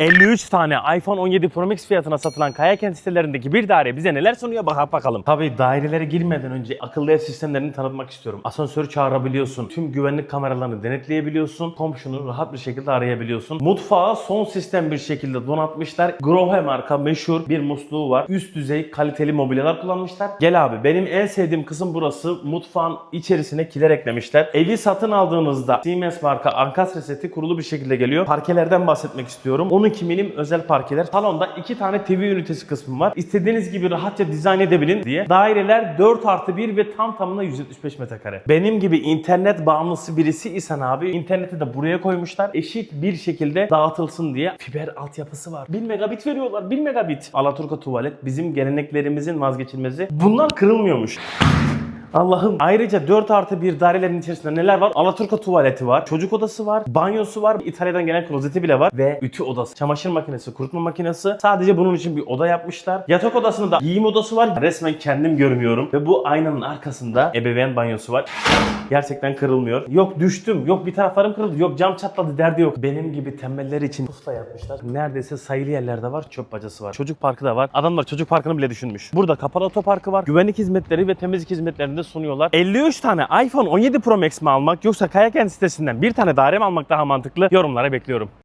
53 tane iPhone 17 Pro Max fiyatına satılan Kayakent sitelerindeki bir daire bize neler sunuyor bak bakalım. Tabii dairelere girmeden önce akıllı ev sistemlerini tanıtmak istiyorum. Asansörü çağırabiliyorsun. Tüm güvenlik kameralarını denetleyebiliyorsun. Komşunu rahat bir şekilde arayabiliyorsun. Mutfağı son sistem bir şekilde donatmışlar. Grohe marka meşhur bir musluğu var. Üst düzey kaliteli mobilyalar kullanmışlar. Gel abi benim en sevdiğim kısım burası. Mutfağın içerisine kiler eklemişler. Evi satın aldığınızda Siemens marka Ankastre seti kurulu bir şekilde geliyor. Parkelerden bahsetmek istiyorum. 12 milim özel parkeler. Salonda iki tane TV ünitesi kısmı var. İstediğiniz gibi rahatça dizayn edebilin diye. Daireler 4 artı 1 ve tam tamına 175 metrekare. Benim gibi internet bağımlısı birisi isen abi interneti de buraya koymuşlar. Eşit bir şekilde dağıtılsın diye fiber altyapısı var. 1 megabit veriyorlar. 1 megabit. Alaturka tuvalet bizim geleneklerimizin vazgeçilmezi. Bunlar kırılmıyormuş. Allah'ım. Ayrıca 4 artı bir dairelerin içerisinde neler var? Alaturka tuvaleti var, çocuk odası var, banyosu var, İtalya'dan gelen klozeti bile var ve ütü odası, çamaşır makinesi, kurutma makinesi. Sadece bunun için bir oda yapmışlar. Yatak odasında da giyim odası var. Resmen kendim görmüyorum ve bu aynanın arkasında ebeveyn banyosu var. Gerçekten kırılmıyor. Yok düştüm, yok bir taraflarım kırıldı, yok cam çatladı derdi yok. Benim gibi tembeller için pusula yapmışlar. Neredeyse sayılı yerlerde var, çöp bacası var. Çocuk parkı da var. Adamlar çocuk parkını bile düşünmüş. Burada kapalı otoparkı var. Güvenlik hizmetleri ve temizlik hizmetlerini de sunuyorlar. 53 tane iPhone 17 Pro Max mi almak yoksa Kayaken sitesinden bir tane daire mi almak daha mantıklı? Yorumlara bekliyorum.